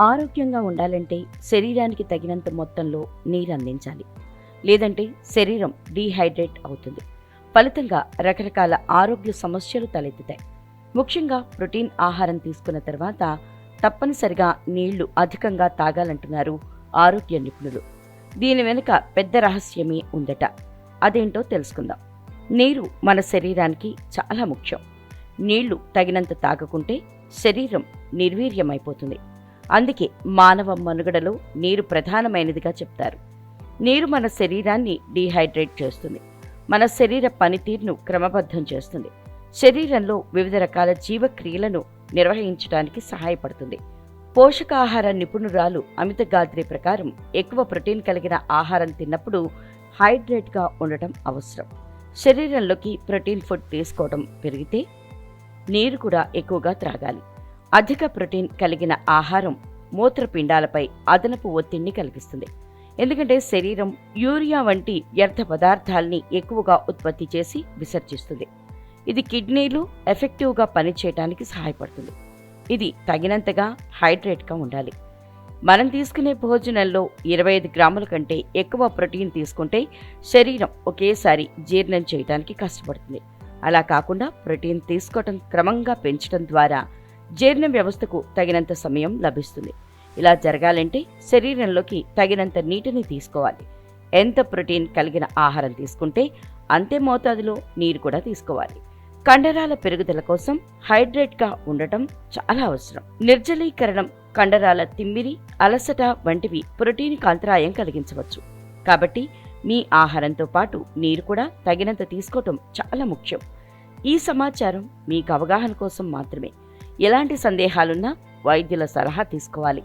ఆరోగ్యంగా ఉండాలంటే శరీరానికి తగినంత మొత్తంలో నీరు అందించాలి. లేదంటే శరీరం డీహైడ్రేట్ అవుతుంది. ఫలితంగా రకరకాల ఆరోగ్య సమస్యలు తలెత్తుతాయి. ముఖ్యంగా ప్రోటీన్ ఆహారం తీసుకున్న తర్వాత తప్పనిసరిగా నీళ్ళు అధికంగా తాగాలంటున్నారు ఆరోగ్య నిపుణులు. దీని వెనుక పెద్ద రహస్యమే ఉందట. అదేంటో తెలుసుకుందాం. నీరు మన శరీరానికి చాలా ముఖ్యం. నీళ్ళు తగినంత తాగకుంటే శరీరం నిర్వీర్యమైపోతుంది. అందుకే మానవ మనుగడలో నీరు ప్రధానమైనదిగా చెప్తారు. నీరు మన శరీరాన్ని డీహైడ్రేట్ చేస్తుంది. మన శరీర పనితీరును క్రమబద్ధం చేస్తుంది. శరీరంలో వివిధ రకాల జీవక్రియలను నిర్వహించడానికి సహాయపడుతుంది. పోషకాహార నిపుణురాలు అమిత గాద్రి ప్రకారం ఎక్కువ ప్రోటీన్ కలిగిన ఆహారం తిన్నప్పుడు హైడ్రేట్గా ఉండటం అవసరం. శరీరంలోకి ప్రోటీన్ ఫుడ్ తీసుకోవడం పెరిగితే నీరు కూడా ఎక్కువగా త్రాగాలి. అధిక ప్రోటీన్ కలిగిన ఆహారం మూత్రపిండాలపై అదనపు ఒత్తిడిని కలిగిస్తుంది. ఎందుకంటే శరీరం యూరియా వంటి వ్యర్థ పదార్థాల్ని ఎక్కువగా ఉత్పత్తి చేసి విసర్జిస్తుంది. ఇది కిడ్నీలు ఎఫెక్టివ్గా పనిచేయడానికి సహాయపడుతుంది. ఇది తగినంతగా హైడ్రేట్గా ఉండాలి. మనం తీసుకునే భోజనంలో ఇరవై ఐదు గ్రాముల కంటే ఎక్కువ ప్రోటీన్ తీసుకుంటే శరీరం ఒకేసారి జీర్ణం చేయడానికి కష్టపడుతుంది. అలా కాకుండా ప్రోటీన్ తీసుకోవటం క్రమంగా పెంచడం ద్వారా జీర్ణ వ్యవస్థకు తగినంత సమయం లభిస్తుంది. ఇలా జరగాలంటే శరీరంలోకి తగినంత నీటిని తీసుకోవాలి. ఎంత ప్రోటీన్ కలిగిన ఆహారం తీసుకుంటే అంతే మోతాదులో నీరు కూడా తీసుకోవాలి. కండరాల పెరుగుదల కోసం హైడ్రేట్గా ఉండటం చాలా అవసరం. నిర్జలీకరణం కండరాల తిమ్మిరి అలసట వంటివి ప్రోటీన్కి అంతరాయం కలిగించవచ్చు. కాబట్టి మీ ఆహారంతో పాటు నీరు కూడా తగినంత తీసుకోవటం చాలా ముఖ్యం. ఈ సమాచారం మీకు అవగాహన కోసం మాత్రమే. ఎలాంటి సందేహాలున్నా వైద్యుల సలహా తీసుకోవాలి.